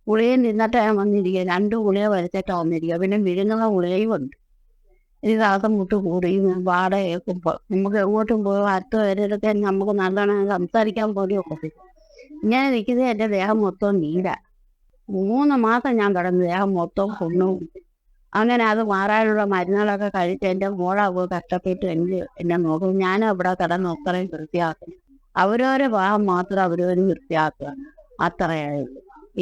ഗുളികയും തിന്നിട്ട് വന്നിരിക്കുക. രണ്ട് ഗുളിക വരച്ചിട്ട് വന്നിരിക്കുക. പിന്നെ വിഴുങ്ങുന്ന ഗുളികയും ഉണ്ട്. ഈ ശ്വാസം മുട്ട് കൂടി വാട കേൾക്കുമ്പോൾ നമുക്ക് എങ്ങോട്ടും പോയി അടുത്ത വരെയൊക്കെ നമുക്ക് നല്ലോണം സംസാരിക്കാൻ പോലും ഒക്കത്തില്ല. ഇങ്ങനെ നിൽക്കുന്നത് എന്റെ ദേഹം മൊത്തം നീല. മൂന്ന് മാസം ഞാൻ കിടന്ന് ദേഹം മൊത്തം കൊണ്ടും അങ്ങനെ അത് മാറാനുള്ള മരുന്നുകളൊക്കെ കഴിച്ച് എന്റെ മോളാവ് കഷ്ടപ്പെട്ട് എനിക്ക് എന്നെ നോക്കും ഞാനും അവിടെ കിടന്ന് അത്രയും വൃത്തിയാക്കും. അവരവരെ ഭാഗം മാത്രം അവരവർ വൃത്തിയാക്കുക. അത്രയേ ഉള്ളൂ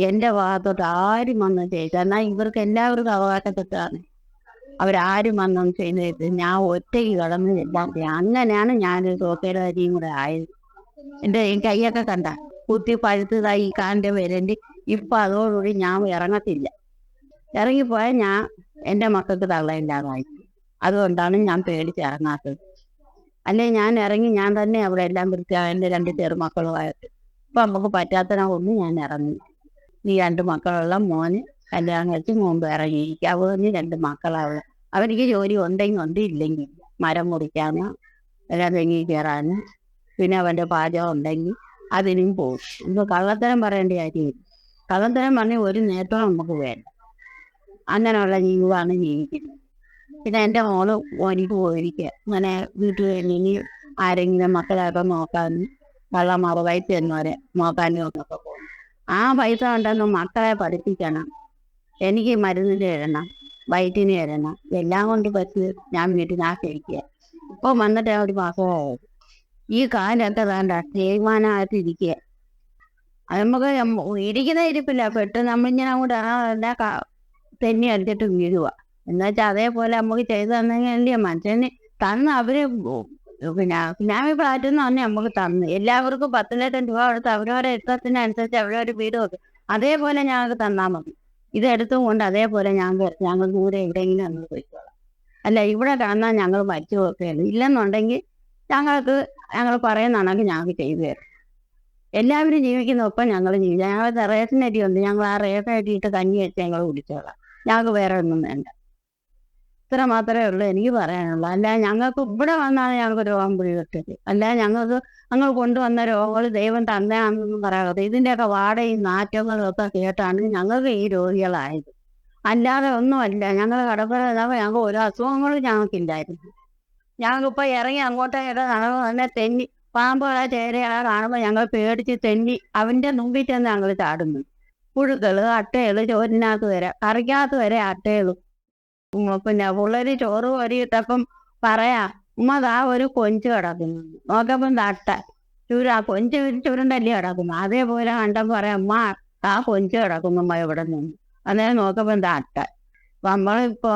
എന്റെ ഭാഗത്തോട്ട് ആരും വന്ന് ചെയ്തു എന്നാൽ ഇവർക്ക് എല്ലാവർക്കും അവകാശം അവകാശപ്പെട്ടാണ് അവരാരും വന്നൊന്നും ചെയ്തത് ഞാൻ ഒറ്റയ്ക്ക് കടന്ന് എല്ലാം അങ്ങനെയാണ് അങ്ങനെയാണ് തോക്കയുടെ അരിയും കൂടെ ആയത്. എന്റെ കൈയൊക്കെ കണ്ട കുത്തി പഴുത്തതായി കാലിന്റെ വിരൽ ഇപ്പം അതോടുകൂടി ഞാൻ ഇറങ്ങത്തില്ല. ഇറങ്ങിപ്പോയാൽ ഞാൻ എന്റെ മക്കൾക്ക് തള്ളയില്ലാതായി അതുകൊണ്ടാണ് ഞാൻ പേടിച്ച് ഇറങ്ങാത്തത്. അല്ലെ ഞാൻ ഇറങ്ങി ഞാൻ തന്നെ അവിടെ എല്ലാം വൃത്തിയാ. എന്റെ രണ്ട് ചെറുമക്കളുമായിട്ട് ഇപ്പം നമുക്ക് പറ്റാത്തതിനെ കൊണ്ട് ഞാൻ ഇറങ്ങി. നീ രണ്ട് മക്കളുള്ള മോന് കല്യാണം കഴിച്ച് മുമ്പ് ഇറങ്ങി എനിക്ക് അവന് രണ്ട് മക്കളാവുള്ള അവനിക്ക് ജോലി ഉണ്ടെങ്കിൽ ഉണ്ട് ഇല്ലെങ്കിൽ മരം മുറിക്കാനോ എല്ലാം തെങ്ങി കയറാന് പിന്നെ അവന്റെ പാചകം ഉണ്ടെങ്കിൽ അതിനും പോകും. ഇപ്പൊ കള്ളത്തരം പറയേണ്ട കാര്യമില്ല. കള്ളത്തരം പറഞ്ഞാൽ ഒരു നേട്ടവും നമുക്ക് വേണ്ട. അങ്ങനെയുള്ള ജീവിതമാണ് ജീവിക്കുന്നത് പിന്നെ എന്റെ മോൾ എനിക്ക് പോയിരിക്കുക അങ്ങനെ വീട്ടിൽ ഇനി ആരെങ്കിലും മക്കളായപ്പോൾ നോക്കാനും കള്ളമാവ് പൈസ എന്നവരെ നോക്കാനും ഒക്കെ പോകും ആ പൈസ കൊണ്ടൊന്ന് മക്കളെ പഠിപ്പിക്കണം. എനിക്ക് മരുന്നിന് എഴുതണം വയറ്റിന് എഴുതണം എല്ലാം കൊണ്ട് പറ്റി ഞാൻ വീട്ടിനാക്കിയിരിക്കുക ഇപ്പൊ വന്നിട്ട് ഒരു മാസമായത് ഈ കാലൊക്കെ വേണ്ട അത് നമുക്ക് ഇരിക്കുന്ന ഇരിപ്പില്ല. പെട്ടെന്ന് നമ്മളിങ്ങനെ അങ്ങോട്ട് തെന്നി അടിച്ചിട്ട് വീഴുക എന്നുവെച്ചാൽ അതേപോലെ നമുക്ക് ചെയ്തു തന്നെങ്കിൽ മനുഷ്യന് തന്ന് അവർ പിന്നെ ഫിനാമി ഫ്ലാറ്റ് എന്ന് പറഞ്ഞാൽ നമുക്ക് തന്നു. എല്ലാവർക്കും പത്ത് ലക്ഷം രൂപ കൊടുത്ത് അവരവരെ ഇഷ്ടത്തിനനുസരിച്ച് അവരവർ വീട് വെക്കും. അതേപോലെ ഞങ്ങൾക്ക് തന്നാൽ മതി. ഇതെടുത്തും കൊണ്ട് അതേപോലെ ഞങ്ങൾ ഞങ്ങൾ ദൂരെ എവിടെയെങ്കിലും ഞങ്ങൾ പോയിക്കോളാം അല്ല ഇവിടെ തന്നാൽ ഞങ്ങൾ മരിച്ചു പോവുകയാണ്. ഇല്ലെന്നുണ്ടെങ്കിൽ ഞങ്ങൾക്ക് ഞങ്ങൾ പറയുന്നതാണെങ്കിൽ ഞങ്ങൾക്ക് ചെയ്തു തരും. എല്ലാവരും ജീവിക്കുന്ന ഒപ്പം ഞങ്ങൾ ജീവിക്കാം. ഞങ്ങൾ റേഷൻ അരി ഉണ്ട് ഞങ്ങൾ ആ റേഷൻ അരിയിട്ട് കഞ്ഞി വെച്ച് ഞങ്ങൾ കുടിച്ചോളാം. ഞങ്ങൾക്ക് വേറെ ഒന്നും വേണ്ട. ഇത്ര മാത്രമേ ഉള്ളൂ എനിക്ക് പറയാനുള്ളൂ. അല്ല ഞങ്ങൾക്ക് ഇവിടെ വന്നാണ് ഞങ്ങൾക്ക് രോഗം പിടിപെട്ടത്. അല്ല ഞങ്ങൾക്ക് ഞങ്ങൾ കൊണ്ടുവന്ന രോഗങ്ങൾ ദൈവം തന്നെയാണെന്നൊന്നും പറയാതെ ഇതിന്റെയൊക്കെ വാടയും നാറ്റങ്ങളും ഒക്കെ കേട്ടാണ് ഞങ്ങൾക്ക് ഈ രോഗികളായത്. അല്ലാതെ ഒന്നുമല്ല. ഞങ്ങൾ കടപ്പുറ ഞങ്ങൾക്ക് ഒരു അസുഖങ്ങളും ഞങ്ങൾക്കില്ലായിരുന്നു. ഞങ്ങൾക്കിപ്പോൾ ഇറങ്ങി അങ്ങോട്ടേ നടന്നു തന്നെ തെന്നി പാമ്പുകളെ ചേരയാളെ കാണുമ്പോൾ ഞങ്ങൾ പേടിച്ച് തെന്നി അവന്റെ മുമ്പിൽ തന്നെ ഞങ്ങൾ ചാടുന്നു. പുഴുക്കൾ അട്ടകൾ ചോറിനകത്ത് വരെ കറിക്കകത്ത് വരെ അട്ടകളും പിന്നെ പിള്ളേര് ചോറ് വരിയിട്ടപ്പം പറയാ ഉമ്മ ദാ ഒരു കൊഞ്ച് കിടക്കുന്നു. നോക്കപ്പം തട്ട ചുര കൊഞ്ച് ചുരുണ്ടല്ലേ കിടക്കുന്നു. അതേപോലെ കണ്ടപ്പോൾ പറയാം ഉമ്മ ആ കൊഞ്ച് കിടക്കുന്നു ഉമ്മ ഇവിടെ നിന്ന്. അന്നേരം നോക്കപ്പം തട്ട നമ്മളിപ്പോ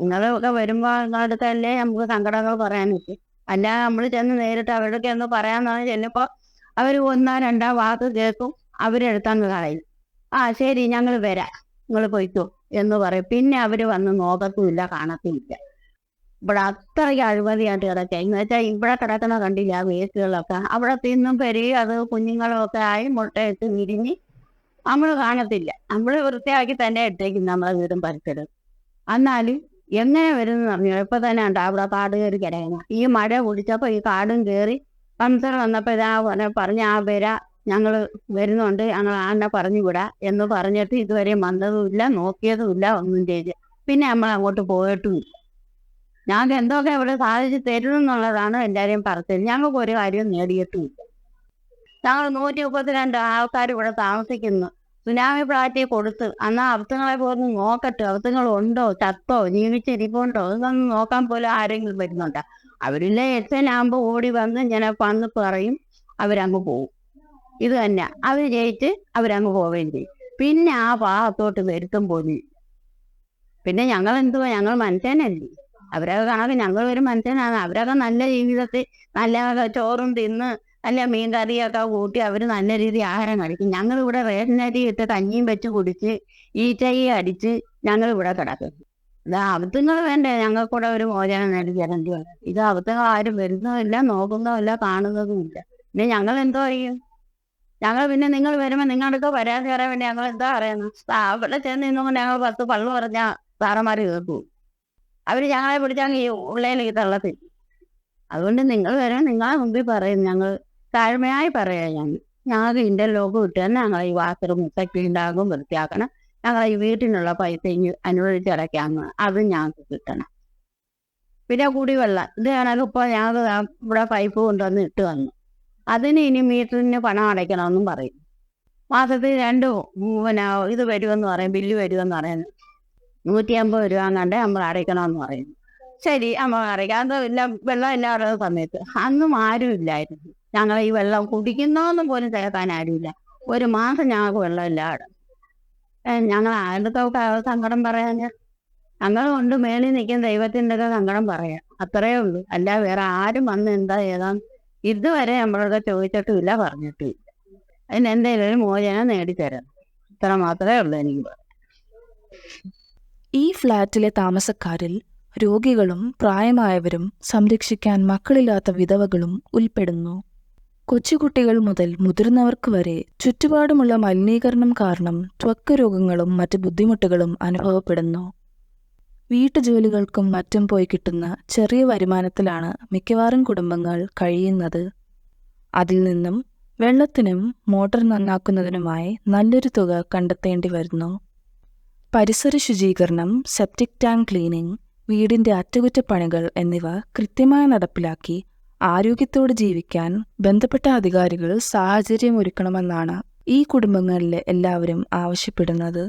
നിങ്ങളൊക്കെ വരുമ്പോ അടുത്തല്ലേ നമുക്ക് സങ്കടങ്ങൾ പറയാൻ പറ്റും. അല്ല നമ്മൾ ചെന്ന് നേരിട്ട് അവരുടെ ഒന്ന് പറയാന്നാണ് ചെല്ലുമ്പോ അവർ ഒന്നോ രണ്ടോ വാക്ക് കേൾക്കും അവരെടുത്താന്ന് കളയും. ആ ശരി ഞങ്ങൾ വരാം. നിങ്ങൾ പോയിക്കോ എന്ന് പറയും. പിന്നെ അവർ വന്ന് നോക്കത്തുമില്ല കാണത്തുമില്ല. ഇവിടെ അത്രയ്ക്ക് അഴിമതിയായിട്ട് കിടക്കുക. എന്ന് വെച്ചാൽ ഇവിടെ കിടക്കുന്ന കണ്ടില്ല വേസ്റ്റുകളൊക്കെ? അവിടെ തിന്നും പെരുകി അത് കുഞ്ഞുങ്ങളും ഒക്കെ ആയി മുട്ടയിട്ട് വിരിഞ്ഞ് നമ്മൾ കാണത്തില്ല. നമ്മൾ വൃത്തിയാക്കി തന്നെ ഇട്ടേക്കും നമ്മളെ വീടും പരിസരം എന്നാലും എങ്ങനെ വരുമെന്ന് പറഞ്ഞു ഇപ്പൊ തന്നെ ഉണ്ട് അവിടെ കാട് കയറി കിടക്കുന്നത് ഈ മഴ കുടിച്ചപ്പോ ഈ കാടും കയറി പഞ്ചർ വന്നപ്പോൾ ഇതാ പറഞ്ഞ ആ വര. ഞങ്ങൾ വരുന്നുണ്ട് ഞങ്ങൾ ആനെ പറഞ്ഞു വിടാ എന്ന് പറഞ്ഞിട്ട് ഇതുവരെ വന്നതുമില്ല നോക്കിയതുമില്ല ഒന്നും ചെയ്ത്. പിന്നെ നമ്മൾ അങ്ങോട്ട് പോയിട്ടും ഞങ്ങൾക്ക് എന്തൊക്കെ ഇവിടെ സാധിച്ചു തരുമെന്നുള്ളതാണ് എല്ലാവരെയും പറഞ്ഞത് ഞങ്ങൾക്ക് ഒരു കാര്യം നേടിയിട്ടുമില്ല ഞങ്ങൾ നൂറ്റി മുപ്പത്തിരണ്ട് ആൾക്കാർ ഇവിടെ താമസിക്കുന്നു. സുനാമി ഫ്ലാറ്റിൽ കൊടുത്ത് അന്ന് അവത്തുങ്ങളെ പോലും നോക്കട്ടെ അവത്തുങ്ങൾ ഉണ്ടോ ചത്തോ ജീവിച്ചിരിപ്പുണ്ടോ ഇതൊന്നും നോക്കാൻ പോലും ആരെങ്കിലും വരുന്നുണ്ടോ? അവരില്ല എത്തനാകുമ്പോൾ ഓടി വന്ന് ഇങ്ങനെ വന്ന് പറയും അവരങ്ങ് പോകും ഇത് തന്നെ. അവർ ജയിച്ച് അവരങ്ങ് പോവുകയും ചെയ്യും. പിന്നെ ആ ഭാഗത്തോട്ട് വരുത്തും പോയി പിന്നെ ഞങ്ങൾ എന്തുവാ? ഞങ്ങൾ മനുഷ്യനല്ലേ. അവരൊക്കെ കണക്ക് ഞങ്ങൾ ഒരു മനുഷ്യനാണ്. അവരൊക്കെ നല്ല ജീവിതത്തിൽ നല്ല ചോറും തിന്ന് നല്ല മീൻ കറിയൊക്കെ കൂട്ടി അവർ നല്ല രീതി ആഹാരം കഴിക്കും. ഞങ്ങൾ ഇവിടെ റേഷൻ അരി ഇട്ട് കഞ്ഞിയും വെച്ച് കുടിച്ച് ഈച്ചയും അടിച്ച് ഞങ്ങൾ ഇവിടെ കിടക്കും. ഇത് അബദ്ധങ്ങൾ വേണ്ടേ? ഞങ്ങൾക്കൂടെ ഒരു മോചനം നേടി തരേണ്ടി വരും ഇത് അബദ്ധങ്ങൾ ആരും വരുന്നതുമില്ല നോക്കുന്നതുമില്ല കാണുന്നതുമില്ല. പിന്നെ ഞങ്ങൾ എന്തോ ചെയ്യും? ഞങ്ങൾ പിന്നെ നിങ്ങൾ വരുമ്പോൾ നിങ്ങളുടെ പരാതി പറയാൻ വേണ്ടി ഞങ്ങൾ എന്താ പറയുന്നത് ആ, അവിടെ ചെന്ന് നിന്നുകൊണ്ട് ഞങ്ങൾ പത്ത് പള്ളു പറഞ്ഞ സാറന്മാർ കേൾക്കൂ. അവർ ഞങ്ങളെ പിടിച്ചാൽ ഈ ഉള്ളയിലേക്ക് തള്ളത്തിൽ അതുകൊണ്ട് നിങ്ങൾ വരും നിങ്ങളെ മുമ്പിൽ പറയും ഞങ്ങൾ താഴ്മയായി പറയാം ഞങ്ങൾ ഞങ്ങൾക്ക് ഇന്റർലോക്ക് കിട്ടുക ഞങ്ങൾ ഈ വാസറും മുട്ടയ്ക്ക് ഉണ്ടാകും വൃത്തിയാക്കണം. ഞങ്ങൾ ഈ വീട്ടിനുള്ള പൈസ ഇനി അനുവദിച്ചടയ്ക്കാമെന്ന് അത് ഞങ്ങൾക്ക് കിട്ടണം. പിന്നെ കുടിവെള്ളം. ഇത് കണക്ക് ഇപ്പോൾ ഞങ്ങൾ ദാ ഇവിടെ പൈപ്പ് കൊണ്ടുവന്ന് ഇട്ട് വന്നു അതിന് ഇനി മീറ്ററിന് പണം അടയ്ക്കണമെന്നും പറയും. മാസത്തിൽ രണ്ട് പിന്നെ ഇത് വരുമെന്ന് പറയും ബില്ല് വരുമെന്ന് പറയുന്നു നൂറ്റി അമ്പത് രൂപ കണ്ടേ നമ്മൾ അടയ്ക്കണമെന്ന് പറയും. ശരി നമ്മൾ അടയ്ക്കാം. അത് എല്ലാം വെള്ളം ഇല്ലാത്ത സമയത്ത്. അന്നും ആരും ഇല്ലായിരുന്നു. ഞങ്ങൾ ഈ വെള്ളം കുടിക്കുന്നോന്നും പോലും ചേർക്കാൻ ആരുമില്ല ഒരു മാസം ഞങ്ങൾക്ക് വെള്ളം ഇല്ലാതെ. ഞങ്ങൾ ആരുടെ സങ്കടം പറയാന് ഞങ്ങൾ കൊണ്ട് മേളിൽ നിൽക്കുന്ന ദൈവത്തിന്റെ ഒക്കെ സങ്കടം പറയാം. അത്രേ ഉള്ളൂ. അല്ല വേറെ ആരും വന്ന് എന്താ ഏതാന്ന് ഇതുവരെ നമ്മളൊക്കെ ചോദിച്ചിട്ടുമില്ല പറഞ്ഞിട്ടുമില്ല അതിന് എന്തെങ്കിലും ഒരു മോചനം നേടിത്തരാം. ഇത്ര മാത്രമേ ഉള്ളൂ എനിക്ക് ഈ ഫ്ളാറ്റിലെ താമസക്കാരിൽ രോഗികളും പ്രായമായവരും സംരക്ഷിക്കാൻ മക്കളില്ലാത്ത വിധവകളും ഉൾപ്പെടുന്നു. കൊച്ചുകുട്ടികൾ മുതൽ മുതിർന്നവർക്ക് വരെ ചുറ്റുപാടുമുള്ള മലിനീകരണം കാരണം ത്വക്ക് രോഗങ്ങളും മറ്റ് ബുദ്ധിമുട്ടുകളും അനുഭവപ്പെടുന്നു. വീട്ടുജോലികൾക്കും മറ്റും പോയി കിട്ടുന്ന ചെറിയ വരുമാനത്തിലാണ് മിക്കവാറും കുടുംബങ്ങൾ കഴിയുന്നത്. അതിൽ നിന്നും വെള്ളത്തിനും മോട്ടോർ നന്നാക്കുന്നതിനുമായി നല്ലൊരു തുക കണ്ടെത്തേണ്ടി വരുന്നു. പരിസര ശുചീകരണം സെപ്റ്റിക് ടാങ്ക് ക്ലീനിംഗ് വീടിന്റെ അറ്റകുറ്റപ്പണികൾ എന്നിവ കൃത്യമായി നടപ്പിലാക്കി ആരോഗ്യത്തോട് ജീവിക്കാൻ ബന്ധപ്പെട്ട അധികാരികൾ സാഹചര്യമൊരുക്കണമെന്നാണ് ഈ കുടുംബങ്ങളിലെ എല്ലാവരും ആവശ്യപ്പെടുന്നത്.